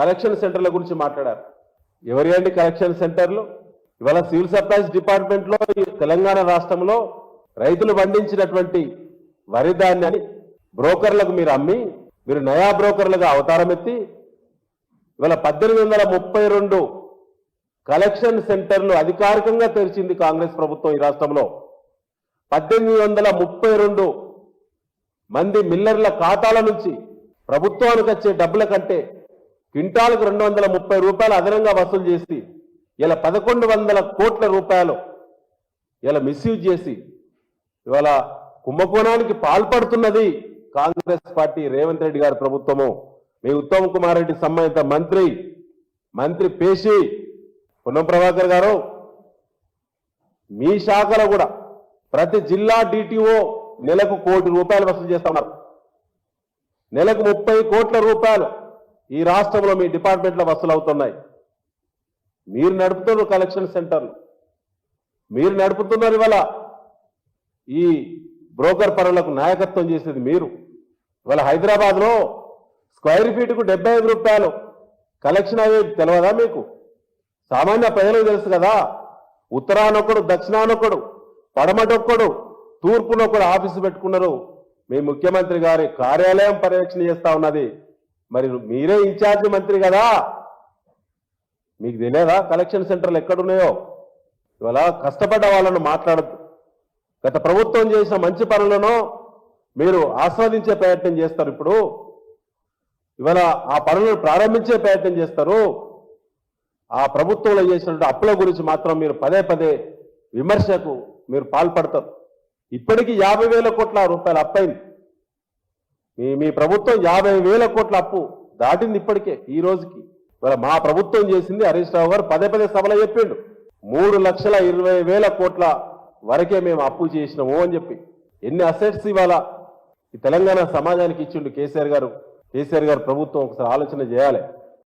Collection సెంటర్ల గురించి మాట్లాడారు. ఎవరి అండి కలెక్షన్ సెంటర్లు? ఇవాళ సివిల్ సప్లైస్ డిపార్ట్మెంట్లో ఈ తెలంగాణ రాష్ట్రంలో రైతులు పండించినటువంటి వరి ధాన్యాన్ని బ్రోకర్లకు మీరు అమ్మి మీరు నయా బ్రోకర్లుగా అవతారం ఎత్తి ఇవాళ పద్దెనిమిది వందల ముప్పై రెండు కలెక్షన్ సెంటర్లు అధికారికంగా తెరిచింది కాంగ్రెస్ ప్రభుత్వం ఈ రాష్ట్రంలో. పద్దెనిమిది వందల ముప్పై రెండు మంది మిల్లర్ల ఖాతాల నుంచి ప్రభుత్వానికి వచ్చే డబ్బుల కంటే క్వింటాల్కు రెండు వందల ముప్పై రూపాయలు అదనంగా వసూలు చేసి ఇలా పదకొండు వందల కోట్ల రూపాయలు ఇలా మిస్యూజ్ చేసి ఇవాళ కుంభకోణానికి పాల్పడుతున్నది కాంగ్రెస్ పార్టీ రేవంత్ రెడ్డి గారి ప్రభుత్వము. మీ ఉత్తమ్ కుమార్ రెడ్డి సంబంధిత మంత్రి మంత్రి పేషి పొన్నం ప్రభాకర్ గారు మీ శాఖలో కూడా ప్రతి జిల్లా డిటిఓ నెలకు కోటి రూపాయలు వసూలు చేస్తున్నారు నెలకు ముప్పై కోట్ల రూపాయలు ఈ రాష్ట్రంలో మీ డిపార్ట్మెంట్లో వసూలు అవుతున్నాయి. మీరు నడుపుతున్నారు కలెక్షన్ సెంటర్లు మీరు నడుపుతున్నారు ఇవాళ ఈ బ్రోకర్ పనులకు నాయకత్వం చేసేది మీరు. ఇవాళ హైదరాబాద్లో స్క్వేర్ ఫీట్కు డెబ్బై ఐదు రూపాయలు. కలెక్షన్ అయ్యేది తెలియదా మీకు? సామాన్య ప్రజలకు తెలుసు కదా. ఉత్తరానొక్కడు దక్షిణానొక్కడు పడమటొక్కడు తూర్పునొక్కడు ఆఫీసు పెట్టుకున్నారు. మీ ముఖ్యమంత్రి గారి కార్యాలయం పర్యవేక్షణ చేస్తా ఉన్నది. మరి మీరే ఇన్ఛార్జ్ మంత్రి కదా. మీకు తెలియదా? కలెక్షన్ సెంటర్లు ఎక్కడున్నాయో? ఇవాళ కష్టపడ్డ వాళ్ళను మాట్లాడద్దు. గత ప్రభుత్వం చేసిన మంచి పనులను మీరు ఆస్వాదించే ప్రయత్నం చేస్తారు ఇప్పుడు. ఇవాళ ఆ పనులను ప్రారంభించే ప్రయత్నం చేస్తారు. ఆ ప్రభుత్వంలో చేసినటువంటి అప్పుల గురించి మాత్రం మీరు పదే పదే విమర్శకు మీరు పాల్పడతారు. ఇప్పటికీ యాభై వేల కోట్ల రూపాయలు అప్పైంది మీ మీ ప్రభుత్వం యాభై వేల కోట్ల అప్పు దాటింది ఇప్పటికే ఈ రోజుకి. ఇవాళ మా ప్రభుత్వం చేసింది హరీష్ రావు గారు పదే పదే సభలో చెప్పిండు. మూడు లక్షల ఇరవై వేల కోట్ల వరకే మేము అప్పు చేసినాము అని చెప్పి. ఎన్ని అసెట్స్ ఇవాళ ఈ తెలంగాణ సమాజానికి ఇచ్చిండు కేసీఆర్ గారు? కేసీఆర్ గారు ప్రభుత్వం ఒకసారి ఆలోచన చేయాలి.